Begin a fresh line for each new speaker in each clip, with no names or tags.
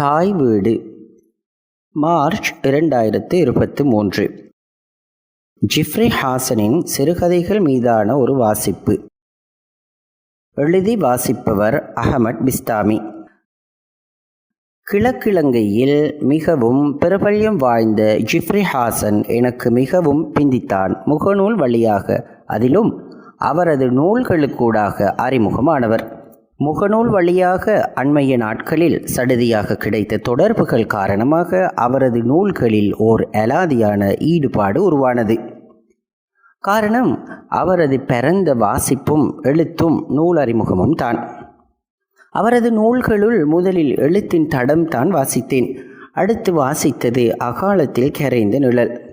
தாய் வீடு. மார்ச் இரண்டாயிரத்து இருபத்தி மூன்று. ஜிஃப்ரி ஹாசனின் சிறுகதைகள் மீதான ஒரு வாசிப்பு. எழுதி வாசிப்பவர் அகமட் பிஸ்தாமி. கிழக்கிழங்கையில் மிகவும் பிரபல்யம் வாய்ந்த ஜிஃப்ரி ஹாசன் எனக்கு மிகவும் பிந்தித்தான். முகநூல் வழியாக அதிலும் அவரது நூல்களுக்கூடாக அறிமுகமானவர். முகநூல் வழியாக அண்மைய நாட்களில் சடுதியாக கிடைத்த தொடர்புகள் காரணமாக அவரது நூல்களில் ஓர் அலாதியான ஈடுபாடு உருவானது. காரணம் அவரது பிறந்த வாசிப்பும் எழுத்தும் நூல் அறிமுகமும் தான். அவரது நூல்களுள் முதலில் எழுத்தின் தடம் தான் வாசித்தேன். அடுத்து வாசித்தது அகாலத்தில் கரைந்த நிழல்.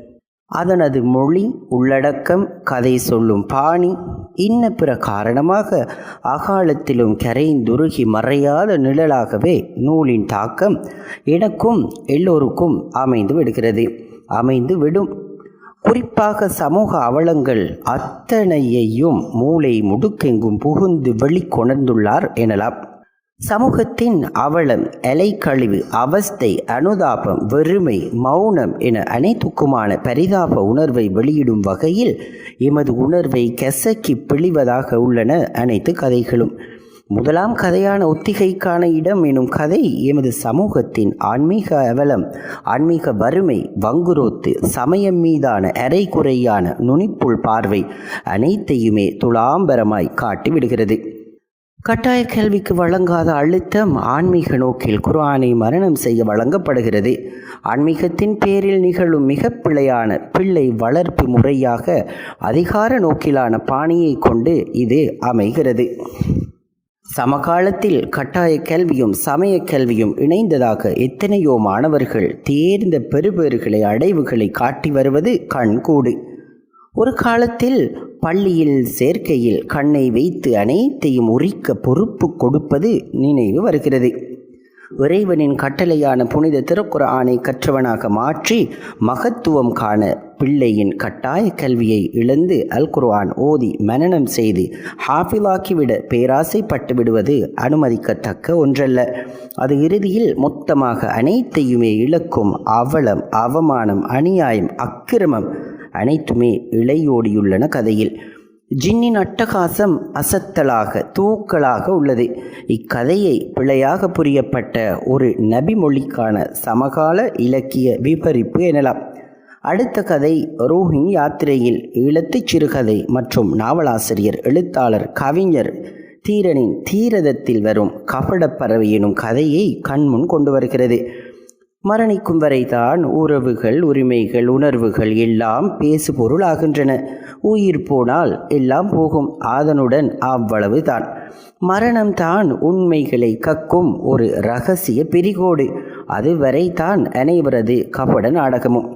அதனது மொழி உள்ளடக்கம் கதை சொல்லும் பாணி. இன்ன பிற காரணமாக அகாலத்திலும் கரைந்துருகி மறையாத நிழலாகவே நூலின் தாக்கம் எனக்கும் எல்லோருக்கும் அமைந்து விடுகிறது. அமைந்து விடும். குறிப்பாக சமூக அவலங்கள் அத்தனையையும் மூளை முடுக்கெங்கும் புகுந்து வெளிக்கொணர்ந்துள்ளார் எனலாம். சமூகத்தின் அவலம் எலைக்கழிவு அவஸ்தை அனுதாபம் வெறுமை மௌனம் என அனைத்துக்குமான பரிதாப உணர்வை வெளியிடும் வகையில் எமது உணர்வை கெசக்கி பிழிவதாக உள்ளன அனைத்து கதைகளும். முதலாம் கதையான ஒத்திகைக்கான இடம் எனும் கதை எமது சமூகத்தின் ஆன்மீக அவலம் ஆன்மீக வறுமை வங்குரோத்து சமயம் மீதான அரைகுறையான நுனிப்புள் பார்வை அனைத்தையுமே துலாம்பரமாய் காட்டிவிடுகிறது. கட்டாய கல்விக்கு வழங்காத அழுத்தம் ஆன்மீக நோக்கில் குர்ஆனை மரணம் செய்ய வழங்கப்படுகிறது. ஆன்மீகத்தின் பேரில் நிகழும் மிக பிழையான பிள்ளை வளர்ப்பு முறையாக அதிகார நோக்கிலான பாணியை கொண்டு இது அமைகிறது. சமகாலத்தில் கட்டாய கல்வியும் சமய கல்வியும் இணைந்ததாக எத்தனையோ மாணவர்கள் தேர்ந்த பெறுபேறுகளை அடைவுகளை காட்டி வருவது கண்கூடு. ஒரு காலத்தில் பள்ளியில் சேர்க்கையில் கண்ணை வைத்து அனைத்தையும் உரிக்க பொறுப்பு கொடுப்பது நினைவு வருகிறது. இறைவனின் கட்டளையான புனித திருக்குரானை கற்றவனாக மாற்றி மகத்துவம் காண பிள்ளையின் கட்டாய கல்வியை இழந்து அல் குர்ஆன் ஓதி மனனம் செய்து ஹாஃபிலாக்கிவிட பேராசைப்பட்டு விடுவது அனுமதிக்கத்தக்க ஒன்றல்ல. அது இறுதியில் மொத்தமாக அனைத்தையுமே இழக்கும் அவலம் அவமானம் அநியாயம் அக்கிரமம் அனைத்துமே இளையோடியுள்ளன கதையில். ஜின்னின் அட்டகாசம் அசத்தலாக தூக்கலாக உள்ளது. இக்கதையை பிழையாக புரியப்பட்ட ஒரு நபிமொழிக்கான சமகால இலக்கிய விபரிப்பு எனலாம். அடுத்த கதை ரோஹின் யாத்திரையில் ஈழத்துச் சிறுகதை மற்றும் நாவலாசிரியர் எழுத்தாளர் கவிஞர் தீரனின் தீரதத்தில் வரும் கபடப்பறவை எனும் கதையை கண்முன் கொண்டு வருகிறது. மரணிக்கும் வரைதான் உறவுகள் உரிமைகள் உணர்வுகள் எல்லாம் பேசு பொருளாகின்றன உயிர் போனால் எல்லாம் போகும். அதனுடன் அவ்வளவு தான் மரணம்தான் உண்மைகளை கக்கும் ஒரு ரகசிய பிரிகோடு. அதுவரை தான் அனைவரது கபட நாடகமும்.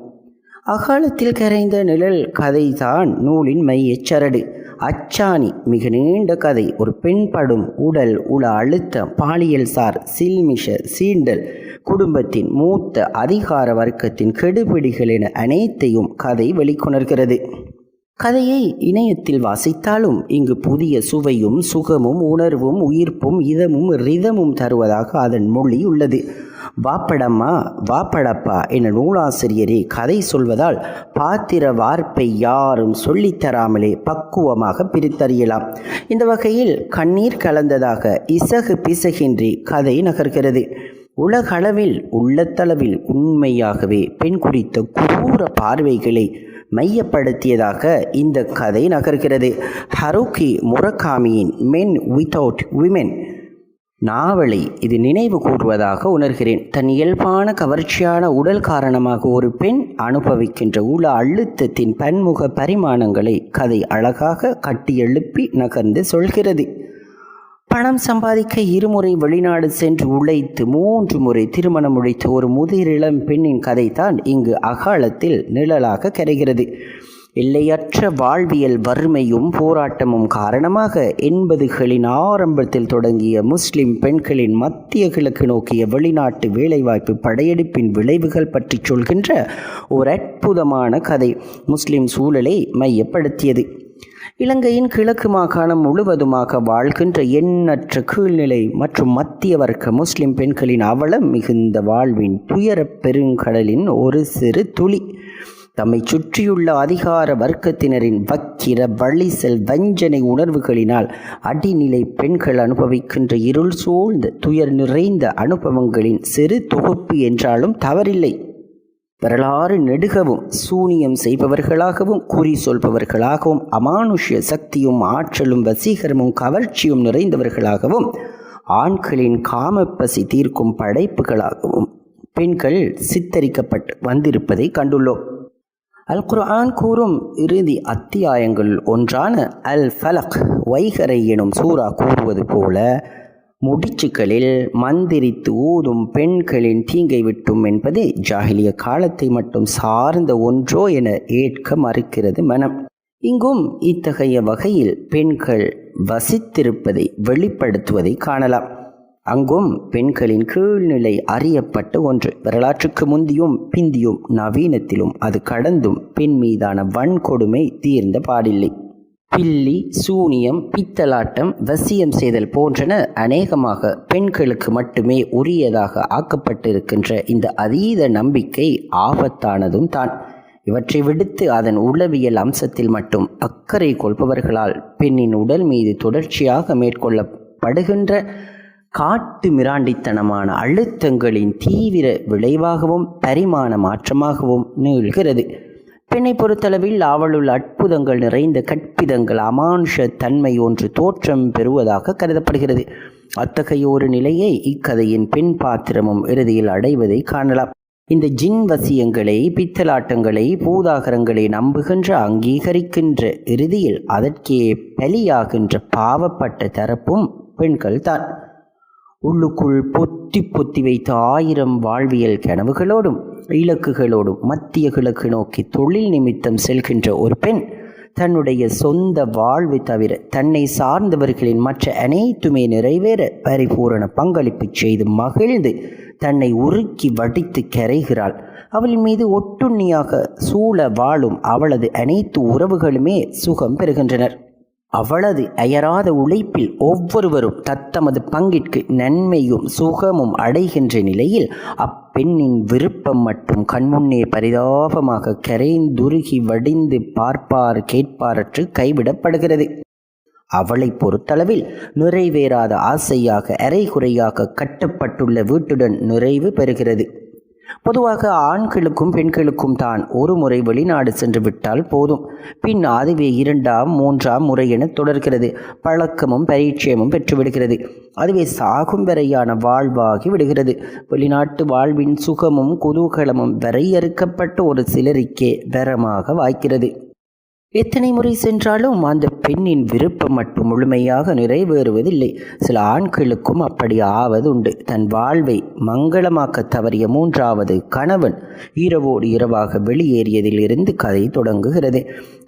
அகாலத்தில் கரைந்த நிழல் கதைதான் நூலின் மையச் சரடு அச்சாணி மிக நீண்ட கதை. ஒரு பெண் படும் உடல் உள அழுத்தம். பாலியல் சார் சில்மிஷ சீண்டல். குடும்பத்தின் மூத்த அதிகார வர்க்கத்தின் கெடுபிடிகள் என அனைத்தையும் கதை வெளிக்கொணர்கிறது. கதையை இணையத்தில் வாசித்தாலும் இங்கு புதிய சுவையும் சுகமும் உணர்வும் உயிர்ப்பும் இதமும் ரிதமும் தருவதாக அதன் மொழி உள்ளது. வாப்படம்மா வாப்படப்பா என நூலாசிரியரே கதை சொல்வதால் பாத்திர வார்ப்பை யாரும் சொல்லித்தராமலே பக்குவமாக பிரித்தறியலாம். இந்த வகையில் கண்ணீர் கலந்ததாக இசகு பிசகின்றி கதை நகர்கிறது. உலகளவில் உள்ளத்தளவில் உண்மையாகவே பெண் குறித்த குரூர பார்வைகளை மையப்படுத்தியதாக இந்த கதை நகர்கிறது. ஹருக்கி முரகாமியின் மென் வித்தவுட் விமென் நாவலை இது நினைவு கூறுவதாக உணர்கிறேன். தன் இயல்பான கவர்ச்சியான உடல் காரணமாக ஒரு பெண் அனுபவிக்கின்ற உள அழுத்தத்தின் பன்முக பரிமாணங்களை கதை அழகாக கட்டியெழுப்பி நகர்ந்து சொல்கிறது. பணம் சம்பாதிக்க இருமுறை வெளிநாடு சென்று உழைத்து மூன்று முறை திருமணம் முடித்த ஒரு முதிரிளம் பெண்ணின் கதைதான் இங்கு அகாலத்தில் நிழலாக கரைகிறது. எல்லையற்ற வாழ்வியல் வறுமையும் போராட்டமும் காரணமாக எண்பதுகளின் ஆரம்பத்தில் தொடங்கிய முஸ்லிம் பெண்களின் மத்திய கிழக்கு நோக்கிய வெளிநாட்டு வேலைவாய்ப்பு படையெடுப்பின் விளைவுகள் பற்றி சொல்கின்ற ஒரு அற்புதமான கதை முஸ்லிம் சூழலை மையப்படுத்தியது. இலங்கையின் கிழக்கு மாகாணம் முழுவதுமாக வாழ்கின்ற எண்ணற்ற கீழ்நிலை மற்றும் மத்திய வர்க்க முஸ்லிம் பெண்களின் அவலம் மிகுந்த வாழ்வின் துயரப் பெருங்கடலின் ஒரு சிறு துளி. தம்மை சுற்றியுள்ள அதிகார வர்க்கத்தினரின் வக்கிர வழிசல் வஞ்சனை உணர்வுகளினால் அடிநிலை பெண்கள் அனுபவிக்கின்ற இருள் சூழ்ந்த துயர் நிறைந்த அனுபவங்களின் சிறு தொகுப்பு என்றாலும் தவறில்லை. வரலாறு நெடுகவும் சூனியம் செய்பவர்களாகவும் குறி சொல்பவர்களாகவும் அமானுஷ்ய சக்தியும் ஆற்றலும் வசீகரமும் கவர்ச்சியும் நிறைந்தவர்களாகவும் ஆண்களின் காமப்பசி தீர்க்கும் படைப்புகளாகவும் பெண்கள் சித்தரிக்கப்பட்டு வந்திருப்பதை கண்டுள்ளோம். அல் குர்ஆன் கூறும் இறுதி அத்தியாயங்கள் ஒன்றான அல் ஃபலக் வைகரை எனும் சூரா கூறுவது போல முடிச்சுக்களில் மந்திரித்து ஊதும் பெண்களின் தீங்கை விட்டும் என்பது ஜாகிலிய காலத்தை மட்டும் சார்ந்த ஒன்றோ என ஏற்க மறுக்கிறது மனம். இங்கும் இத்தகைய வகையில் பெண்கள் வசித்திருப்பதை வெளிப்படுத்துவதை காணலாம். அங்கும் பெண்களின் கீழ்நிலை அறியப்பட்ட ஒன்று. வரலாற்றுக்கு முந்தியும் பிந்தியும் நவீனத்திலும் அது கடந்தும் பெண் மீதான வன்கொடுமை தீர்ந்த பாடில்லை. பில்லி சூனியம் பித்தலாட்டம் வசியம் செய்தல் போன்றன அநேகமாக பெண்களுக்கு மட்டுமே உரியதாக ஆக்கப்பட்டிருக்கின்ற இந்த அதீத நம்பிக்கை ஆபத்தானதும் தான். இவற்றை விடுத்து அதன் உளவியல் அம்சத்தில் மட்டும் அக்கறை கொள்பவர்களால் பெண்ணின் உடல் மீது தொடர்ச்சியாக மேற்கொள்ளப்படுகின்ற காட்டு மிராண்டித்தனமான அழுத்தங்களின் தீவிர விளைவாகவும் பரிமாண மாற்றமாகவும் நீள்கிறது. பெண்ணை பொறுத்தளவில் அவளுள் அற்புதங்கள் நிறைந்த கற்பிதங்கள் அமானுஷ தன்மை ஒன்று தோற்றம் பெறுவதாக கருதப்படுகிறது. அத்தகைய ஒரு நிலையை இக்கதையின் பெண் பாத்திரமும் இறுதியில் அடைவதை காணலாம். இந்த ஜின் வசியங்களை பித்தலாட்டங்களை பூதாகரங்களை நம்புகின்ற அங்கீகரிக்கின்ற இறுதியில் அதற்கே பலியாகின்ற பாவப்பட்ட தரப்பும் பெண்கள் தான். உள்ளுக்குள் பொத்தி பொத்தி வைத்த ஆயிரம் வாழ்வியல் கனவுகளோடும் இலக்குகளோடும் மத்திய கிழக்கு நோக்கி தொழில் நிமித்தம் செல்கின்ற ஒரு பெண் தன்னுடைய சொந்த வாழ்வை தவிர தன்னை சார்ந்தவர்களின் மற்ற அனைத்துமே நிறைவேற பரிபூரண பங்களிப்பு செய்து மகிழ்ந்து தன்னை உருக்கி வடித்து கரைகிறாள். அவள் மீது ஒட்டுண்ணியாக சூழ வாழும் அவளது அனைத்து உறவுகளுமே சுகம் பெறுகின்றனர். அவளது அயராத உழைப்பில் ஒவ்வொருவரும் தத்தமது பங்கிற்கு நன்மையும் சுகமும் அடைகின்ற நிலையில் அப்பெண்ணின் விருப்பம் மட்டும் கண்முன்னே பரிதாபமாக கரைந்துருகி வடிந்து பார்ப்பார் கேட்பாரற்று கைவிடப்படுகிறது. அவளை பொறுத்தளவில் நிறைவேறாத ஆசையாக அரைகுறையாக கட்டப்பட்டுள்ள வீட்டுடன் நிறைவு பெறுகிறது. பொதுவாக ஆண்களுக்கும் பெண்களுக்கும் தான் ஒரு முறை வெளிநாடு சென்று விட்டால் போதும். பின் அதுவே இரண்டாம் மூன்றாம் முறை என தொடர்கிறது. பழக்கமும் பரிச்சயமும் பெற்றுவிடுகிறது. அதுவே சாகும் வரையான வாழ்வாகி விடுகிறது. வெளிநாட்டு வாழ்வின் சுகமும் குதூகலமும் வரையறுக்கப்பட்ட ஒரு சிலருக்கே வரமாக வாய்க்கிறது. எத்தனை முறை சென்றாலும் அந்த பெண்ணின் விருப்பம் மட்டும் முழுமையாக நிறைவேறுவதில்லை. சில ஆண்களுக்கும் அப்படி ஆவதுண்டு தன் வாழ்வை மங்களமாக்க தவறிய மூன்றாவது கணவன் இரவோடு இரவாக வெளியேறியதிலிருந்து கதை தொடங்குகிறது.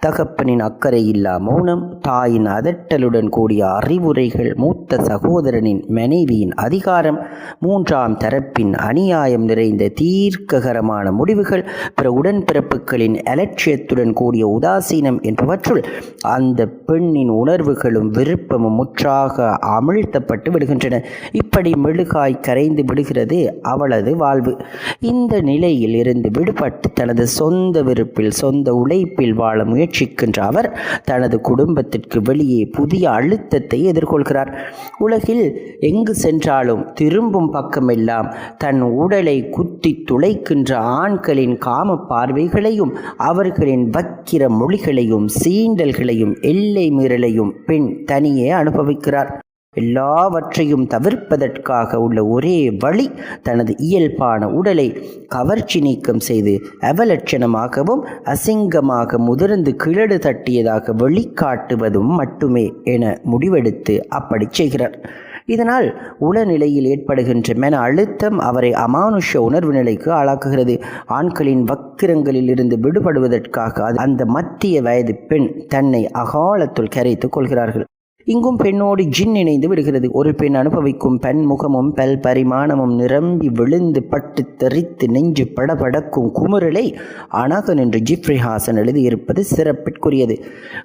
தகப்பனின் அக்கறை இல்லா மௌனம் தாயின் அதட்டலுடன் கூடிய அறிவுரைகள் மூத்த சகோதரனின் மனைவியின் அதிகாரம் மூன்றாம் தரப்பின் அநியாயம் நிறைந்த தீர்க்ககரமான முடிவுகள் பிற உடன்பிறப்புகளின் அலட்சியத்துடன் கூடிய உதாசீனம் என்பவற்றுள் அந்த பெண்ணின் உணர்வுகளும் விருப்பமும் முற்றாக அமிழ்த்தப்பட்டு விடுகின்றன. இப்படி மெழுகாய் கரைந்து விடுகிறது அவளது வாழ்வு. இந்த நிலையில் இருந்து விடுபட்டு தனது சொந்த விருப்பில் சொந்த உழைப்பில் வாழ முயற்சிக்கின்ற அவர் தனது குடும்பத்திற்கு வெளியே புதிய அழுத்தத்தை எதிர்கொள்கிறார். உலகில் எங்கு சென்றாலும் திரும்பும் பக்கமெல்லாம் தன் உடலை குத்தி துளைக்கின்ற ஆண்களின் காம பார்வைகளையும் அவர்களின் வக்கிர மொழிகளையும் சீண்டல்களையும் எல்லை மீறலையும் பெண் தனியே அனுபவிக்கிறார். எல்லாவற்றையும் தவிர்ப்பதற்காக உள்ள ஒரே வழி தனது இயல்பான உடலை கவர்ச்சி நீக்கம் செய்து அவலட்சணமாகவும் அசிங்கமாக முதிர்ந்து கிழடு தட்டியதாக வெளிக்காட்டுவதும் மட்டுமே என முடிவெடுத்து அப்படி செய்கிறார். இதனால் உளநிலையில் ஏற்படுகின்ற மன அழுத்தம் அவரை அமானுஷ உணர்வு நிலைக்கு ஆளாக்குகிறது. ஆண்களின் வக்கிரங்களில் இருந்து விடுபடுவதற்காக அந்த மத்திய வயது பெண் தன்னை அகாலத்துள் கரைத்துக் கொள்கிறார்கள். இங்கும் பெண்ணோடு ஜின் இணைந்து விடுகிறது. ஒரு பெண் அனுபவிக்கும் பெண் முகமும் பல் பரிமாணமும் நிரம்பி விழுந்து பட்டு தெரித்து நெஞ்சு படபடக்கும் குமுறலை அழக நின்று ஜிப்ரி ஹாசன் எழுதியிருப்பது சிறப்பிற்குரியது.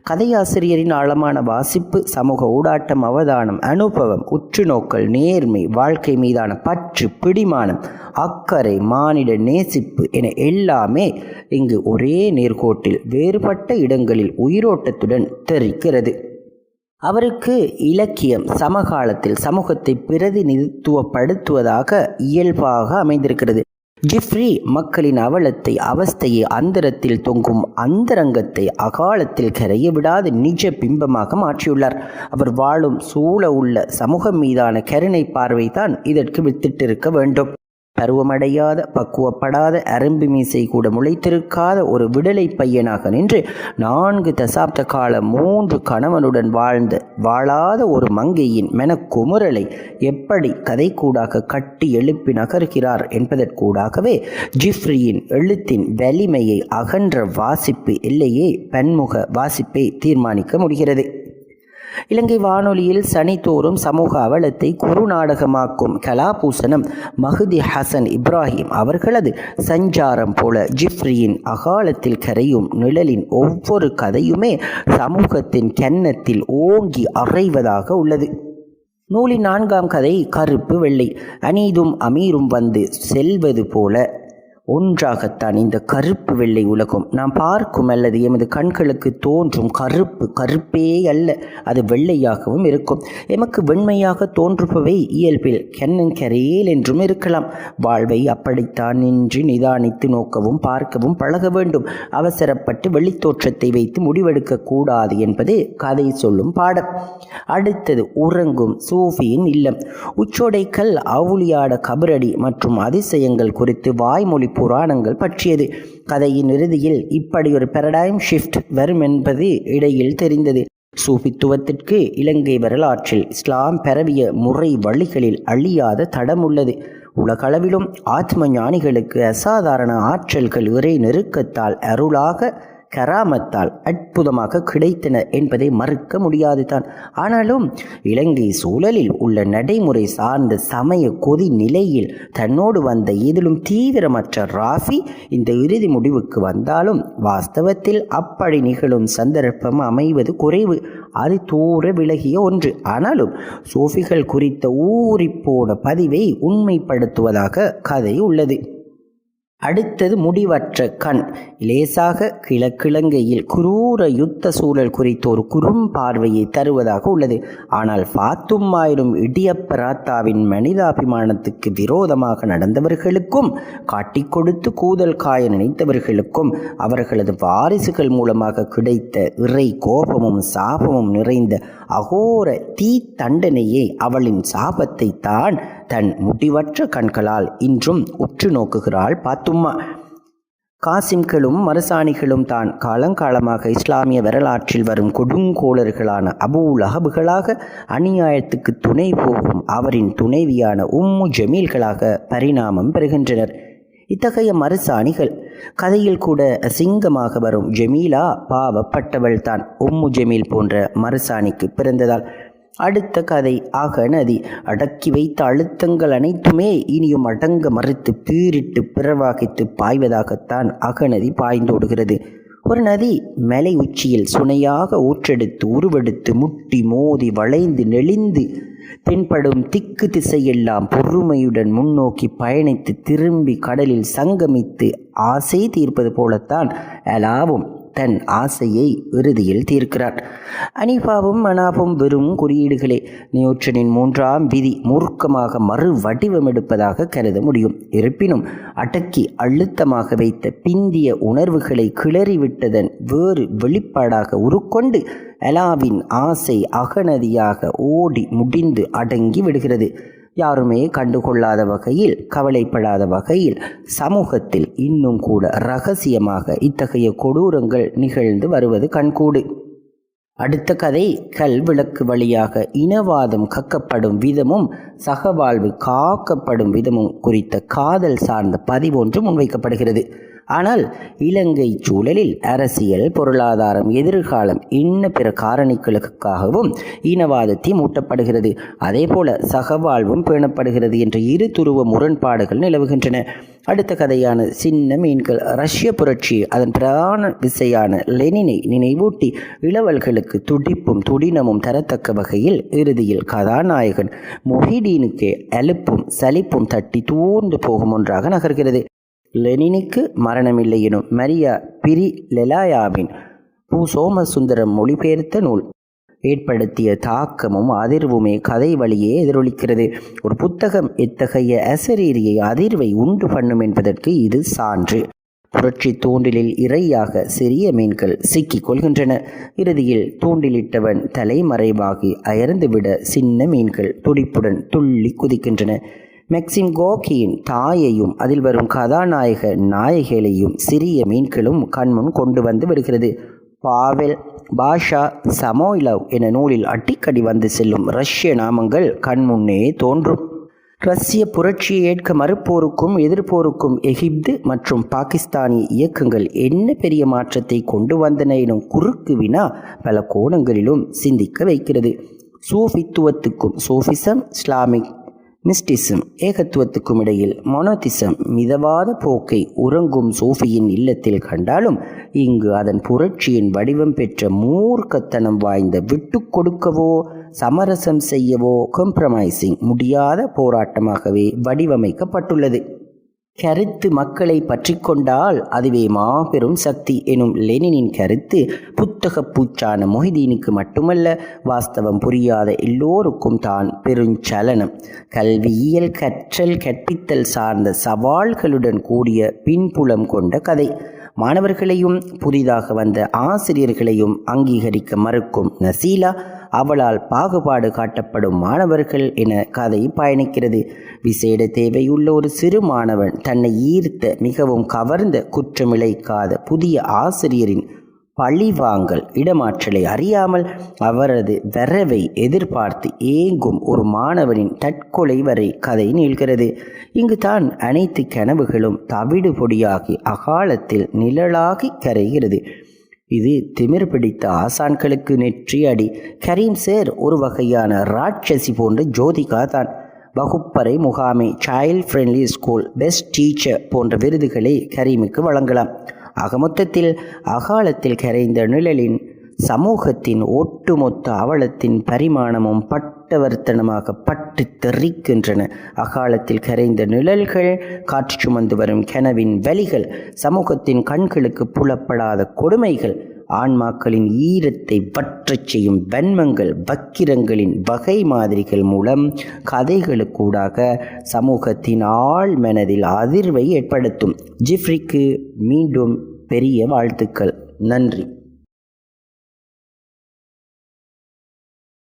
கதையாசிரியரின் ஆழமான வாசிப்பு சமூக ஊடாட்டம் அவதானம் அனுபவம் உற்றுநோக்கல் நேர்மை வாழ்க்கை மீதான பற்று பிடிமானம் அக்கறை மானிட நேசிப்பு என எல்லாமே இங்கு ஒரே நேர்கோட்டில் வேறுபட்ட இடங்களில் உயிரோட்டத்துடன் தெரிக்கிறது அவருக்கு இலக்கியம் சமகாலத்தில் சமூகத்தை பிரதிநிதித்துவப்படுத்துவதாக இயல்பாக அமைந்திருக்கிறது. ஜிஃப்ரி மக்களின் அவலத்தை அவஸ்தையை அந்தரத்தில் தொங்கும் அந்தரங்கத்தை அகாலத்தில் கரைய விடாத நிஜ பிம்பமாக மாற்றியுள்ளார். அவர் வாழும் சூழ உள்ள சமூகம் மீதான கருணை பார்வை தான் இதற்கு வித்திட்டிருக்க வேண்டும். பருவமடையாத பக்குவப்படாத அரும்பு மீசை கூட முளைத்திருக்காத ஒரு விடலை பையனாக நின்று நான்கு தசாப்த கால மூன்று கணவனுடன் வாழ்ந்த வாழாத ஒரு மங்கையின் மெனக்குமுறலை எப்படி கதைக்கூடாக கட்டி எழுப்பி நகர்கிறார் என்பதற்கூடாகவே ஜிஃப்ரியின் எழுத்தின் வலிமையை அகன்ற வாசிப்பு இல்லையே பன்முக வாசிப்பை தீர்மானிக்க முடிகிறது. இலங்கை வானொலியில் சனித்தோறும் சமூக அவலத்தை குறுநாடகமாக்கும் கலாபூசணம் மஹதி ஹசன் இப்ராஹிம் அவர்களது சஞ்சாரம் போல ஜிஃப்ரியின் அகாலத்தில் கரையும் நிழலின் ஒவ்வொரு கதையுமே சமூகத்தின் கன்னத்தில் ஓங்கி அறைவதாக உள்ளது. நூலின் நான்காம் கதை கருப்பு வெள்ளை. அனீதும் அமீரும் வந்து செல்வது போல ஒன்றாகத்தான் இந்த கருப்பு வெள்ளை உலகம். நாம் பார்க்கும் அல்லது எமது கண்களுக்கு தோன்றும் கருப்பு கருப்பே அல்ல. அது வெள்ளையாகவும் இருக்கும். எமக்கு வெண்மையாக தோன்றுபவை இயல்பில் கென்னங்கரையேல் என்றும் இருக்கலாம். வாழ்வை அப்படித்தான் நின்று நிதானித்து நோக்கவும் பார்க்கவும் பழக வேண்டும். அவசரப்பட்டு வெளித்தோற்றத்தை வைத்து முடிவெடுக்க கூடாது என்பது கதை சொல்லும் பாடம். அடுத்தது உறங்கும் சூஃபியின் இல்லம். உச்சோடைக்கல் அவுளியாட கபரடி மற்றும் அதிசயங்கள் குறித்து வாய்மொழி புராணங்கள் பற்றியது. கதையின் இறுதியில் இப்படி ஒரு பெரடைம் ஷிஃப்ட் வரும் என்பது இடையில் தெரிந்தது. சூபித்துவத்திற்கு இலங்கை வரலாற்றில் இஸ்லாம் பரவிய முறை வழிகளில் அழியாத தடம் உள்ளது உலகளவிலும் ஆத்ம ஞானிகளுக்கு அசாதாரண ஆற்றல்கள் ஒரே நெருக்கத்தால் அருளாக கராமத்தால் அற்புதமாக கிடைத்தன என்பதை மறுக்க முடியாது தான் ஆனாலும் இலங்கை சூழலில் உள்ள நடைமுறை சார்ந்த சமய கொதி நிலையில் தன்னோடு வந்த ஏதிலும் தீவிரமற்ற ராஃபி இந்த இறுதி முடிவுக்கு வந்தாலும் வாஸ்தவத்தில் அப்படி நிகழும் சந்தர்ப்பம் அமைவது குறைவு. அது தூர விலகிய ஒன்று. ஆனாலும் சோஃபிகள் குறித்த ஊறிப்போன பதிவை உண்மைப்படுத்துவதாக கதை உள்ளது. அடுத்தது முடிவற்ற கண். லேசாக கிழக்கிழங்கையில் குரூர யுத்த சூழல் குறித்த ஒரு குறும்பார்வையை தருவதாக உள்ளது. ஆனால் ஃபாத்தும்மாயிரும் இடியப்பராத்தாவின் மனிதாபிமானத்துக்கு விரோதமாக நடந்தவர்களுக்கும் காட்டிக் கொடுத்து கூதல் காய நினைத்தவர்களுக்கும் அவர்களது வாரிசுகள் மூலமாக கிடைத்த இறை கோபமும் சாபமும் நிறைந்த அகோர தீ தண்டனையே அவளின் சாபத்தை தான் தன் முடிவற்ற கண்களால் இன்றும் உற்று நோக்குகிறாள் பாத்தும்மா. காசிம்களும் மருசாணிகளும் தான் காலங்காலமாக இஸ்லாமிய வரலாற்றில் வரும் கொடுங்கோளர்களான அபூல் அகபுகளாக அநியாயத்துக்கு துணை போகும் அவரின் துணைவியான உம்மு ஜமீல்களாக பரிணாமம் பெறுகின்றனர். இத்தகைய மருசாணிகள் கதையில் கூட அசிங்கமாக வரும் ஜமீலா பாவப்பட்டவள் தான் உம்மு ஜமீல் போன்ற மருசாணிக்கு பிறந்ததால் அடுத்த கதை. அகநதி அடக்கி வைத்த அழுத்தங்கள் அனைத்துமே இனியும் அடங்க மறுத்து பீரிட்டு பிறவாகித்து பாய்வதாகத்தான் அகநதி பாய்ந்தோடுகிறது. ஒரு நதி மலை உச்சியில் சுனையாக ஊற்றெடுத்து உருவெடுத்து முட்டி மோதி வளைந்து நெளிந்து தென்படும் திக்கு திசையெல்லாம் பொறுமையுடன் முன்னோக்கி பயணித்து திரும்பி கடலில் சங்கமித்து ஆசை தீர்ப்பது போலத்தான் அலாவும் தன் ஆசையை இறுதியில் தீர்க்கிறார். அனிபாவும் மனாபும் வெறும் குறியீடுகளே. நியூட்டனின் மூன்றாம் விதி மூர்க்கமாக மறு வடிவமெடுப்பதாக கருத முடியும். இருப்பினும் அடக்கி அழுத்தமாக வைத்த பிந்திய உணர்வுகளை கிளறிவிட்டதன் வேறு வெளிப்பாடாக உருக்கொண்டு அலாவின் ஆசை அகநதியாக ஓடி முடிந்து அடங்கி விடுகிறது. யாருமே கண்டுகொள்ளாத வகையில் கவலைப்படாத வகையில் சமூகத்தில் இன்னும் கூட ரகசியமாக இத்தகைய கொடூரங்கள் நிகழ்ந்து வருவது கண்கூடு. அடுத்த கதை கல் விளக்கு வழியாக இனவாதம் கக்கப்படும் விதமும் சகவாழ்வு காக்கப்படும் விதமும் குறித்த காதல் சார்ந்த பதிவொன்று முன்வைக்கப்படுகிறது. ஆனால் இலங்கை சூழலில் அரசியல் பொருளாதாரம் எதிர்காலம் இன்ன பிற காரணிகளுக்காகவும் இனவாதத்தை மூட்டப்படுகிறது. அதேபோல சகவாழ்வும் பேணப்படுகிறது என்ற இரு துருவ முரண்பாடுகள் நிலவுகின்றன. அடுத்த கதையான சின்ன மீன்கள் ரஷ்ய புரட்சி அதன் பிரதான விசையான லெனினை நினைவூட்டி இளவல்களுக்கு துடிப்பும் துடினமும் தரத்தக்க வகையில் இறுதியில் கதாநாயகன் மொஹிடீனுக்கு அலுப்பும் சலிப்பும் தட்டி தூர்ந்து போகும் ஒன்றாக நகர்கிறது. லெனினுக்கு மரணமில்லை எனும் மரியா பிரி லெலாயாவின் பூ சோமசுந்தரம் மொழிபெயர்த்த நூல். ஏற்படுத்திய தாக்கமும் அதிர்வுமே கதை வழியே எதிரொலிக்கிறது. ஒரு புத்தகம் இத்தகைய அசரீரியை அதிர்வை உண்டு பண்ணும் என்பதற்கு இது சான்று. புரட்சி தூண்டிலில் இரையாக சிறிய மீன்கள் சிக்கிக் கொள்கின்றன. இறுதியில் தூண்டிலிட்டவன் தலைமறைவாகி அயர்ந்துவிட சின்ன மீன்கள் துடிப்புடன் துள்ளி குதிக்கின்றன. மெக்சிம் கோக்கியின் தாயையும் அதில் வரும் கதாநாயக நாயகிகளையும் சிறிய மீன்களும் கண்முன் கொண்டு வந்து விடுகிறது. பாவெல் பாஷா சமோய்லவ் என நூலில் அடிக்கடி வந்து செல்லும் ரஷ்ய நாமங்கள் கண்முன்னே தோன்றும். ரஷ்ய புரட்சியை ஏற்க மறுப்போருக்கும் எதிர்ப்போருக்கும் எகிப்து மற்றும் பாகிஸ்தானிய இயக்கங்கள் என்ன பெரிய மாற்றத்தை கொண்டு வந்தன எனும் குறுக்கு வினா பல கோணங்களிலும் சிந்திக்க வைக்கிறது. சூஃபித்துவத்துக்கும் சூஃபிசம் இஸ்லாமிக் மிஸ்டிசம் ஏகத்துவத்துக்கும் இடையில் மொனோதிசம் மிதவாத போக்கை உறங்கும் சூஃபியின் இல்லத்தில் கண்டாலும் இங்கு அதன் புரட்சியின் வடிவம் பெற்ற மூர்க்கத்தனம் வாய்ந்த விட்டு கொடுக்கவோ சமரசம் செய்யவோ கம்ப்ரமைசிங் முடியாத போராட்டமாகவே வடிவமைக்கப்பட்டுள்ளது. கருத்து மக்களை பற்றி கொண்டால் அதுவே மாபெரும் சக்தி எனும் லெனினின் கருத்து புத்தக பூச்சான மொஹிதீனுக்கு மட்டுமல்ல வாஸ்தவம் புரியாத எல்லோருக்கும் தான் பெருஞ்சலனம் கல்வியியல் கற்றல் கற்பித்தல் சார்ந்த சவால்களுடன் கூடிய பின்புலம் கொண்ட கதை. மாணவர்களையும் புதிதாக வந்த ஆசிரியர்களையும் அங்கீகரிக்க மறுக்கும் நசீலா அவளால் பாகுபாடு காட்டப்படும் மாணவர்கள் என கதை பயணிக்கிறது. விசேட தேவையுள்ள ஒரு சிறு மாணவன் தன்னை ஈர்த்த மிகவும் கவர்ந்த குற்றமிழைக்காத புதிய ஆசிரியரின் பழிவாங்கல் இடமாற்றலை அறியாமல் அவரது வரவை எதிர்பார்த்து ஏங்கும் ஒரு மாணவனின் தற்கொலை வரை கதை நீள்கிறது. இங்கு தான் அனைத்து கனவுகளும் தவிடு பொடியாகி அகாலத்தில் நிழலாகி கரைகிறது. இது திமிர் பிடித்த ஆசான்களுக்கு நெற்றி அடி. கரீம் சேர் ஒரு வகையான ராட்சசி போன்ற ஜோதிகா தான். வகுப்பறை முகாமை child friendly school best teacher போன்ற விருதுகளை கரீமுக்கு வழங்கலாம். அகமொத்தத்தில் அகாலத்தில் கரைந்த நிழலின் சமூகத்தின் ஒட்டுமொத்த அவலத்தின் பரிமாணமும் பட்டவர்த்தனமாக பட்டு தெறிக்கின்றன. அகாலத்தில் கரைந்த நிழல்கள் காற்று சுமந்து வரும் கனவின் வலிகள் சமூகத்தின் கண்களுக்கு புலப்படாத கொடுமைகள் ஆன்மாக்களின் ஈரத்தை வற்றச் செய்யும் வன்மங்கள் வக்கிரங்களின் வகை மாதிரிகள் மூலம் கதைகளுக்கூடாக சமூகத்தின் ஆழ் மனதில் அதிர்வை ஏற்படுத்தும். ஜிஃப்ரிக்கு மீண்டும் பெரிய வாழ்த்துக்கள். நன்றி.